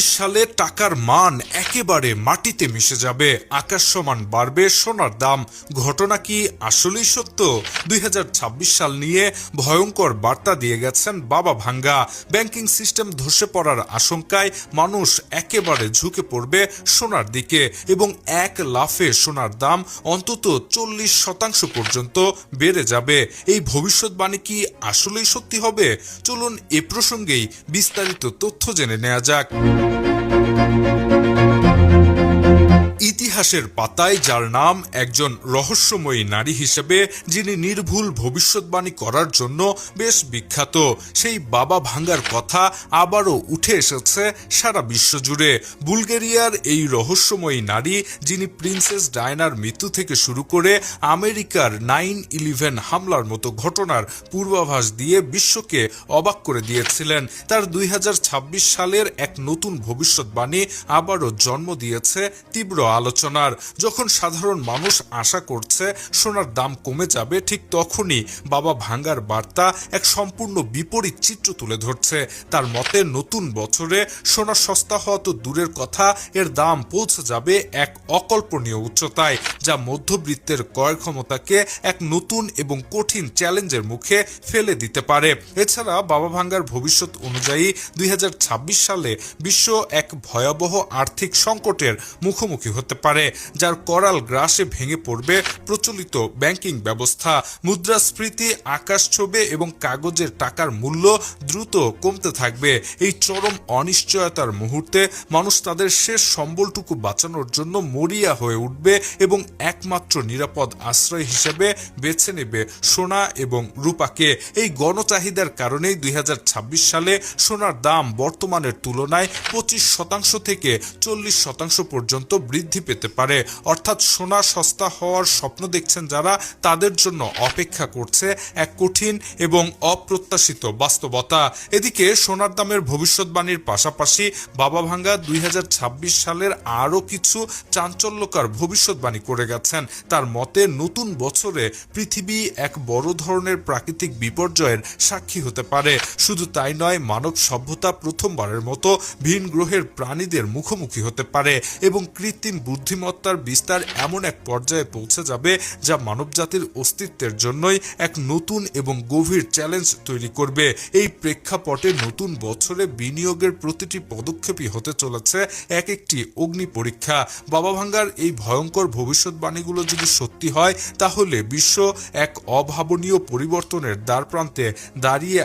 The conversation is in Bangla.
সালে টাকার মান একেবারে মাটিতে মিশে যাবে। আকাশ সমান বাড়বে, সোনার দাম। ঘটনা কি আসলেই সত্য? দুই হাজার ছাব্বিশ সাল নিয়ে ভয়ঙ্কর বার্তা দিয়ে গেছেন বাবা ভাঙ্গা। ব্যাংকিং সিস্টেম ধসে পড়ার আশঙ্কায় মানুষ একেবারে ঝুঁকে পড়বে সোনার দিকে এবং এক লাফে সোনার দাম অন্তত চল্লিশ শতাংশ পর্যন্ত বেড়ে যাবে। এই ভবিষ্যৎবাণী কি আসলেই সত্যি হবে? চলুন এ প্রসঙ্গেই বিস্তারিত তথ্য জেনে নেওয়া নেওয়া যাক ইতিহাসের পাতায়, যার নাম একজন রহস্যময়ী নারী হিসেবে, যিনি নির্ভুল ভবিষ্যৎবাণী করার জন্য বেশ বিখ্যাত। সেই বাবা ভাঙ্গার কথা আবারও উঠে এসেছে সারা বিশ্ব জুড়ে। বুলগেরিয়ার এই রহস্যময়ী নারী, যিনি প্রিন্সেস ডায়নার মৃত্যু থেকে শুরু করে আমেরিকার নাইন ইলেভেন হামলার মতো ঘটনার পূর্বাভাস দিয়ে বিশ্বকে অবাক করে দিয়েছিলেন। তার দুই হাজার ছাব্বিশ সালের এক নতুন ভবিষ্যৎবাণী আবারও জন্ম দিয়েছে তীব্র আলোচনার যখন সাধারণ মানুষ আশা করছে সোনার দাম কমে যাবে, ঠিক তখনই বাবা ভাঙ্গার বার্তা এক সম্পূর্ণ বিপরীত চিত্র তুলে ধরছে। তার মতে, নতুন বছরে সোনা সস্তা হওয়া তো দূরের কথা, এর দাম পৌঁছে যাবে এক অকল্পনীয় উচ্চতায়, যা মধ্যবিত্তের ক্রয় ক্ষমতাকে এক নতুন এবং কঠিন চ্যালেঞ্জের মুখে ফেলে দিতে পারে। এছাড়া বাবা ভাঙ্গার ভবিষ্যৎ অনুযায়ী দুই হাজার ছাব্বিশ সালে বিশ্ব এক ভয়াবহ আর্থিক সংকটের মুখোমুখি হতে পারে। যার করাল গ্রাসে ভেঙে পড়বে প্রচলিত ব্যাংকিং ব্যবস্থা। মুদ্রাস্ফীতি, আকাশ ছবে এবং কাগজের টাকার মূল্য দ্রুত কমতে থাকবে। এই চরম অনিশ্চয়তার মুহূর্তে মানুষ তাদের শেষ সম্বলটুকু বাঁচানোর জন্য মরিয়া হয়ে উঠবে এবং একমাত্র নিরাপদ আশ্রয় হিসেবে বেছে নেবে সোনা এবং রূপাকে। এই গণচাহিদার কারণেই দুই হাজার ছাব্বিশ সালে সোনার দাম বর্তমানের তুলনায় পঁচিশ শতাংশ থেকে চল্লিশ শতাংশ পর্যন্ত বৃদ্ধি পেতে পারে। অর্থাৎ সোনা সস্তা হওয়ার স্বপ্ন দেখছেন যারা, তাদের জন্য অপেক্ষা করছে এক কঠিন এবং অপ্রত্যাশিত বাস্তবতা। এদিকে সোনার দামের ভবিষ্যৎবাণীর পাশাপাশি বাবা ভাঙ্গা দুই সালের আরও কিছু চাঞ্চল্যকার ভবিষ্যৎবাণী করে গেছেন। তার মতে, নতুন বছরে পৃথিবী এক বড় ধরনের প্রাকৃতিক বিপর্যয়ের সাক্ষী হতে পারে। শুধু তাই নয়, মানব সভ্যতা প্রথমবারের মতো ভিন গ্রহের প্রাণীদের মুখোমুখি হতে পারে এবং কৃত্রিম বুদ্ধিমত্তার বিস্তার এমন এক পর্যায়ে পৌঁছে যাবে যা মানবজাতির অস্তিত্বের জন্যই এক নতুন এবং গভীর চ্যালেঞ্জ তৈরি করবে। এই প্রেক্ষাপটে নতুন বছরে বিনিয়োগের প্রতিটি পদক্ষেপই হতে চলেছে এক একটি অগ্নি পরীক্ষা। বাবা ভাঙ্গার এই ভয়ঙ্কর ভবিষ্যৎবাণীগুলো যদি সত্যি হয়, তাহলে বিশ্ব এক অভাবনীয় পরিবর্তনের দ্বার প্রান্তে দাঁড়িয়ে